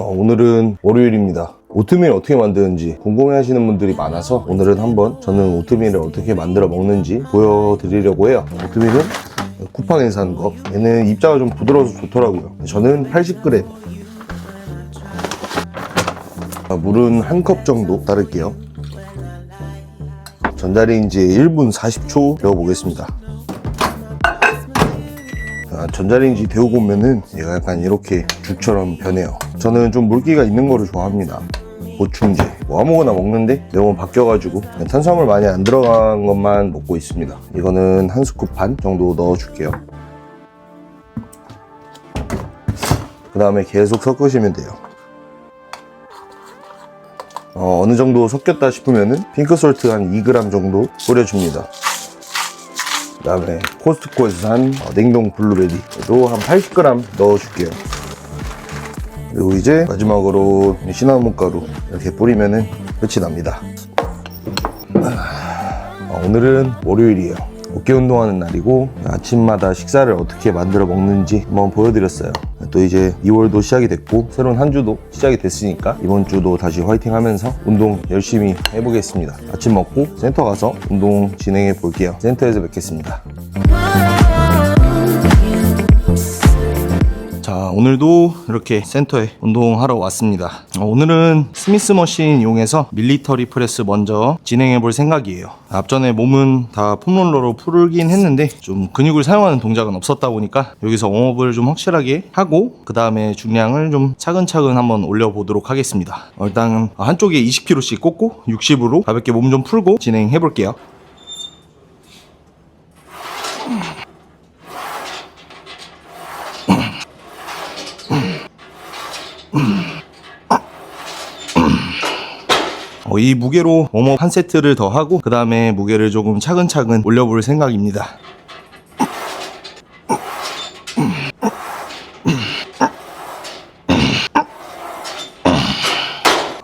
어, 오늘은 월요일입니다. 오트밀 어떻게 만드는지 궁금해 하시는 분들이 많아서 오늘은 한번 저는 오트밀을 어떻게 만들어 먹는지 보여드리려고 해요. 오트밀은 쿠팡에서 산 거. 얘는 입자가 좀 부드러워서 좋더라고요. 저는 80g. 아, 물은 한 컵 정도 따를게요. 전자레인지에 1분 40초 데워보겠습니다. 아, 전자레인지 데우고 오면은 얘가 약간 이렇게 죽처럼 변해요. 저는 좀 물기가 있는 거를 좋아합니다. 보충제. 뭐 아무거나 먹는데 매번 바뀌어가지고 탄수화물 많이 안 들어간 것만 먹고 있습니다. 이거는 한 스쿱 반 정도 넣어줄게요. 그 다음에 계속 섞으시면 돼요. 어, 어느 정도 섞였다 싶으면은 핑크솔트 한 2g 정도 뿌려줍니다. 그 다음에 코스트코에서 산 어, 냉동 블루베리도 한 80g 넣어줄게요. 그리고 이제 마지막으로 시나몬 가루 이렇게 뿌리면은 끝이 납니다. 어, 오늘은 월요일이에요. 어깨 운동하는 날이고 아침마다 식사를 어떻게 만들어 먹는지 한번 보여드렸어요. 또 이제 2월도 시작이 됐고 새로운 한 주도 시작이 됐으니까 이번 주도 다시 화이팅 하면서 운동 열심히 해보겠습니다. 아침 먹고 센터 가서 운동 진행해 볼게요. 센터에서 뵙겠습니다. 자 오늘도 이렇게 센터에 운동하러 왔습니다. 어, 오늘은 스미스 머신 이용해서 밀리터리 프레스 먼저 진행해 볼 생각이에요. 앞전에 몸은 다 폼롤러로 풀긴 했는데 좀 근육을 사용하는 동작은 없었다 보니까 여기서 웜업을 좀 확실하게 하고 그 다음에 중량을 좀 차근차근 한번 올려보도록 하겠습니다. 어, 일단 한쪽에 20kg씩 꽂고 60으로 가볍게 몸 좀 풀고 진행해 볼게요 어, 이 무게로 웜업 한 세트를 더 하고 그 다음에 무게를 조금 차근차근 올려볼 생각입니다.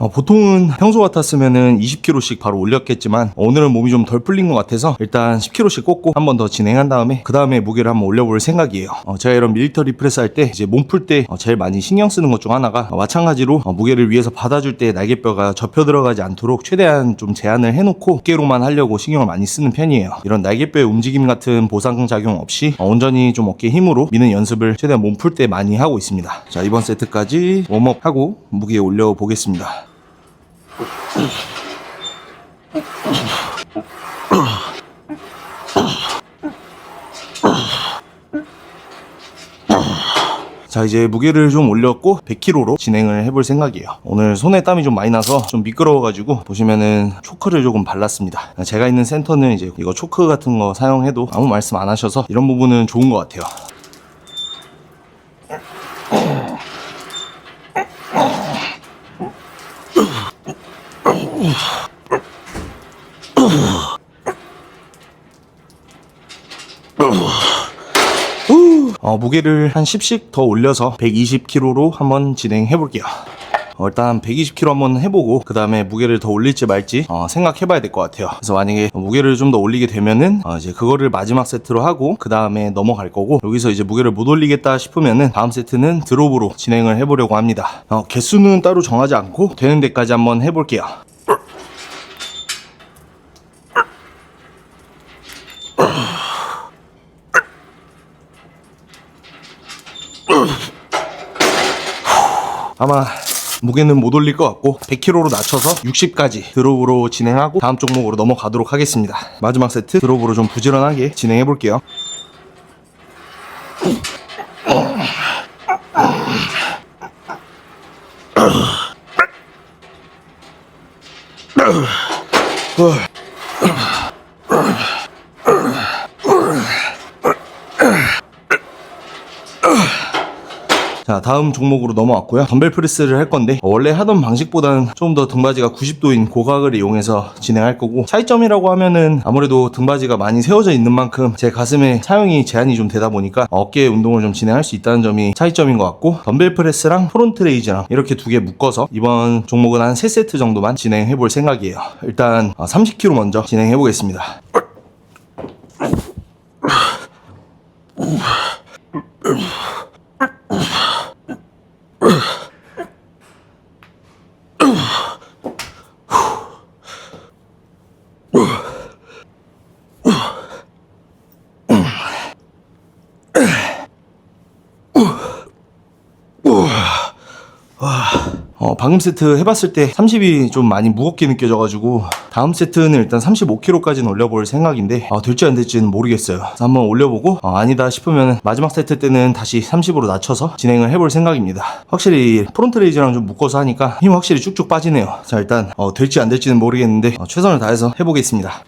어, 보통은 평소 같았으면은 20kg씩 바로 올렸겠지만 오늘은 몸이 좀 덜 풀린 것 같아서 일단 10kg씩 꽂고 한 번 더 진행한 다음에 그 다음에 무게를 한번 올려볼 생각이에요. 어, 제가 이런 밀리터리 프레스 할 때 이제 몸 풀때 어, 제일 많이 신경 쓰는 것 중 하나가 어, 마찬가지로 어, 무게를 위에서 받아줄 때 날개뼈가 접혀 들어가지 않도록 최대한 좀 제한을 해놓고 어깨로만 하려고 신경을 많이 쓰는 편이에요. 이런 날개뼈의 움직임 같은 보상 작용 없이 어, 온전히 좀 어깨 힘으로 미는 연습을 최대한 몸 풀 때 많이 하고 있습니다. 자 이번 세트까지 웜업하고 무게 올려 보겠습니다. 자 이제 무게를 좀 올렸고 100kg로 진행을 해볼 생각이에요. 오늘 손에 땀이 좀 많이 나서 좀 미끄러워가지고 보시면은 초크를 조금 발랐습니다. 제가 있는 센터는 이제 이거 초크 같은 거 사용해도 아무 말씀 안 하셔서 이런 부분은 좋은 것 같아요 어, 무게를 한 10씩 더 올려서 120kg로 한번 진행해 볼게요. 어, 일단 120kg 한번 해보고 그 다음에 무게를 더 올릴지 말지 어, 생각해봐야 될 것 같아요. 그래서 만약에 무게를 좀 더 올리게 되면은 어, 이제 그거를 마지막 세트로 하고 그 다음에 넘어갈 거고 여기서 이제 무게를 못 올리겠다 싶으면은 다음 세트는 드롭으로 진행을 해보려고 합니다. 어, 개수는 따로 정하지 않고 되는 데까지 한번 해볼게요. 아마 무게는 못 올릴 것 같고 100kg로 낮춰서 60까지 드롭으로 진행하고 다음 종목으로 넘어가도록 하겠습니다. 마지막 세트 드롭으로 좀 부지런하게 진행해 볼게요. 자 다음 종목으로 넘어왔고요. 덤벨 프레스를 할 건데 어, 원래 하던 방식보다는 좀 더 등받이가 90도인 고각을 이용해서 진행할 거고 차이점이라고 하면은 아무래도 등받이가 많이 세워져 있는 만큼 제 가슴에 사용이 제한이 좀 되다 보니까 어깨 운동을 좀 진행할 수 있다는 점이 차이점인 것 같고 덤벨 프레스랑 프론트 레이즈랑 이렇게 두 개 묶어서 이번 종목은 한 3세트 정도만 진행해 볼 생각이에요. 일단 30kg 먼저 진행해 보겠습니다 Ugh. 방금 세트 해봤을 때 30이 좀 많이 무겁게 느껴져가지고 다음 세트는 일단 35kg까지는 올려볼 생각인데 어, 될지 안 될지는 모르겠어요. 한번 올려보고 어, 아니다 싶으면 마지막 세트 때는 다시 30으로 낮춰서 진행을 해볼 생각입니다. 확실히 프론트 레이즈랑 좀 묶어서 하니까 힘 확실히 쭉쭉 빠지네요. 자 일단 어, 될지 안 될지는 모르겠는데 어, 최선을 다해서 해보겠습니다.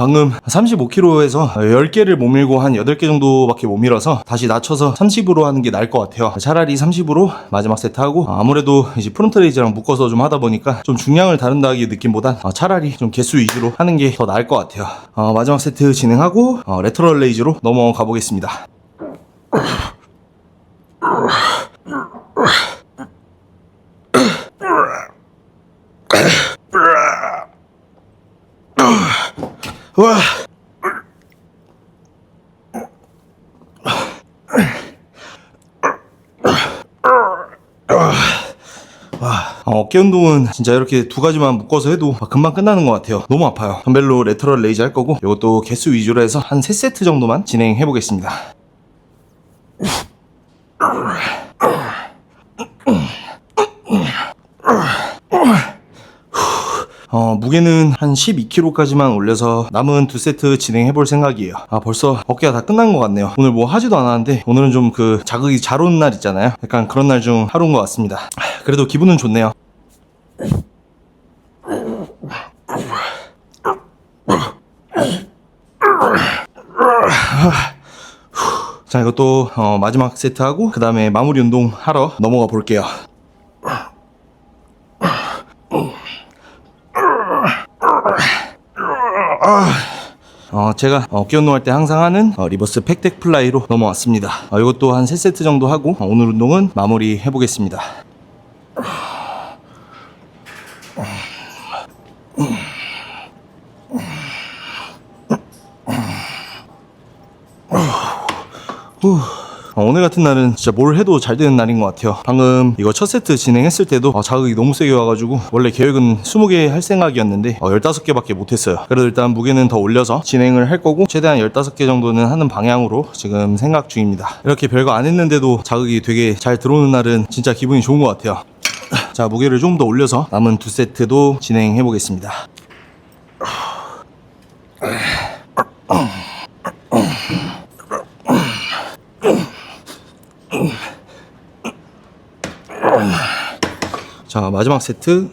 방금 35kg에서 10개를 못 밀고 한 8개 정도밖에 못 밀어서 다시 낮춰서 30으로 하는 게 나을 것 같아요. 차라리 30으로 마지막 세트하고 어, 아무래도 이제 프론트 레이즈랑 묶어서 좀 하다 보니까 좀 중량을 다룬다기 느낌보단 어, 차라리 좀 개수 위주로 하는 게 더 나을 것 같아요. 어, 마지막 세트 진행하고 어, 레터럴 레이즈로 넘어가 보겠습니다. 와. 어, 어깨 운동은 진짜 이렇게 두 가지만 묶어서 해도 금방 끝나는 것 같아요. 너무 아파요. 덤벨로 레터럴 레이즈 할 거고 이것도 개수 위주로 해서 한 3세트 정도만 진행해 보겠습니다. 어, 무게는 한 12kg까지만 올려서 남은 두 세트 진행해 볼 생각이에요. 아, 벌써 어깨가 다 끝난 것 같네요. 오늘 뭐 하지도 않았는데 오늘은 좀 그 자극이 잘 오는 날 있잖아요. 약간 그런 날 중 하루인 것 같습니다. 아, 그래도 기분은 좋네요. 자, 이것도 어, 마지막 세트하고 그 다음에 마무리 운동 하러 넘어가 볼게요. 어, 제가 어깨 운동할 때 항상 하는 어, 리버스 팩덱 플라이로 넘어왔습니다. 어, 이것도 한 3세트 정도 하고 어, 오늘 운동은 마무리 해보겠습니다. 어, 오늘 같은 날은 진짜 뭘 해도 잘 되는 날인 것 같아요. 방금 이거 첫 세트 진행했을 때도 어, 자극이 너무 세게 와가지고 원래 계획은 20개 할 생각이었는데 어, 15개밖에 못했어요. 그래도 일단 무게는 더 올려서 진행을 할 거고 최대한 15개 정도는 하는 방향으로 지금 생각 중입니다. 이렇게 별거 안 했는데도 자극이 되게 잘 들어오는 날은 진짜 기분이 좋은 것 같아요. 자 무게를 좀 더 올려서 남은 두 세트도 진행해 보겠습니다. 자 마지막 세트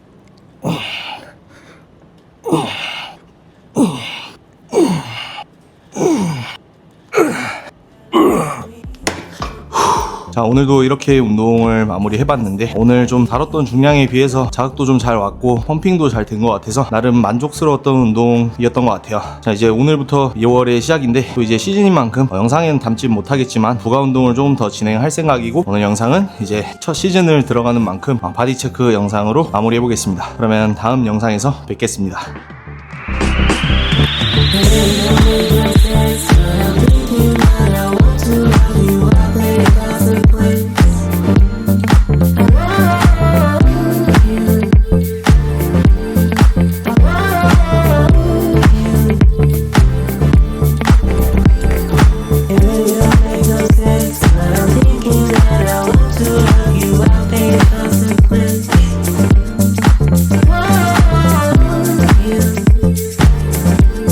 오늘도 이렇게 운동을 마무리해봤는데 오늘 좀 다뤘던 중량에 비해서 자극도 좀 잘 왔고 펌핑도 잘 된 것 같아서 나름 만족스러웠던 운동이었던 것 같아요. 자 이제 오늘부터 2월의 시작인데 또 이제 시즌인 만큼 어, 영상에는 담지 못하겠지만 부가 운동을 조금 더 진행할 생각이고 오늘 영상은 이제 첫 시즌을 들어가는 만큼 어, 바디 체크 영상으로 마무리해보겠습니다. 그러면 다음 영상에서 뵙겠습니다.